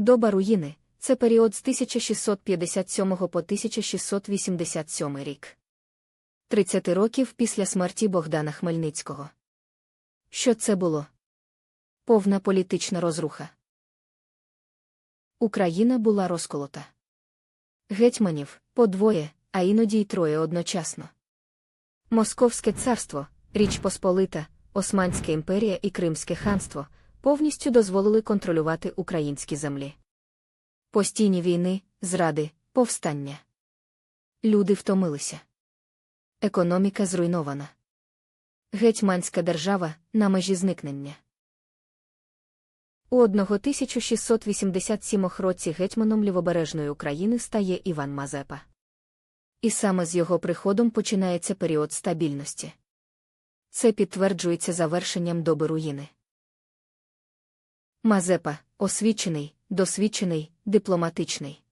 Доба руїни це період з 1657 по 1687 рік. 30 років після смерті Богдана Хмельницького. Що це було? Повна політична розруха. Україна була розколота. Гетьманів по двоє, а іноді й троє одночасно. Московське царство, Річ Посполита, Османська імперія і Кримське ханство повністю дозволили контролювати українські землі. Постійні війни, зради, повстання. Люди втомилися. Економіка зруйнована. Гетьманська держава на межі зникнення. У 1687 році гетьманом лівобережної України стає Іван Мазепа. І саме з його приходом починається період стабільності. Це підтверджується завершенням доби руїни. Мазепа освічений, досвідчений, дипломатичний.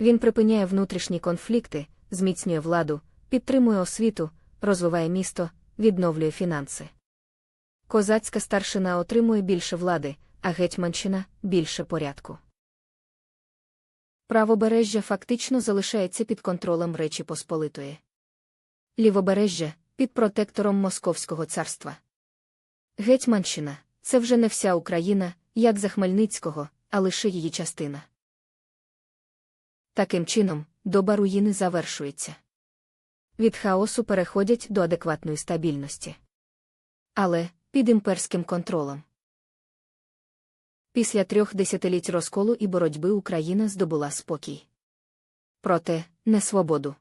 Він припиняє внутрішні конфлікти, зміцнює владу, підтримує освіту, розвиває місто, відновлює фінанси. Козацька старшина отримує більше влади, а гетьманщина більше порядку. Правобережжя фактично залишається під контролем Речі Посполитої. Лівобережжя під протектором Московського царства. Гетьманщина це вже не вся Україна, як за Хмельницького, а лише її частина. Таким чином, доба руїни завершується. Від хаосу переходять до адекватної стабільності. Але під імперським контролем. Після трьох десятиліть розколу і боротьби Україна здобула спокій. Проте не свободу.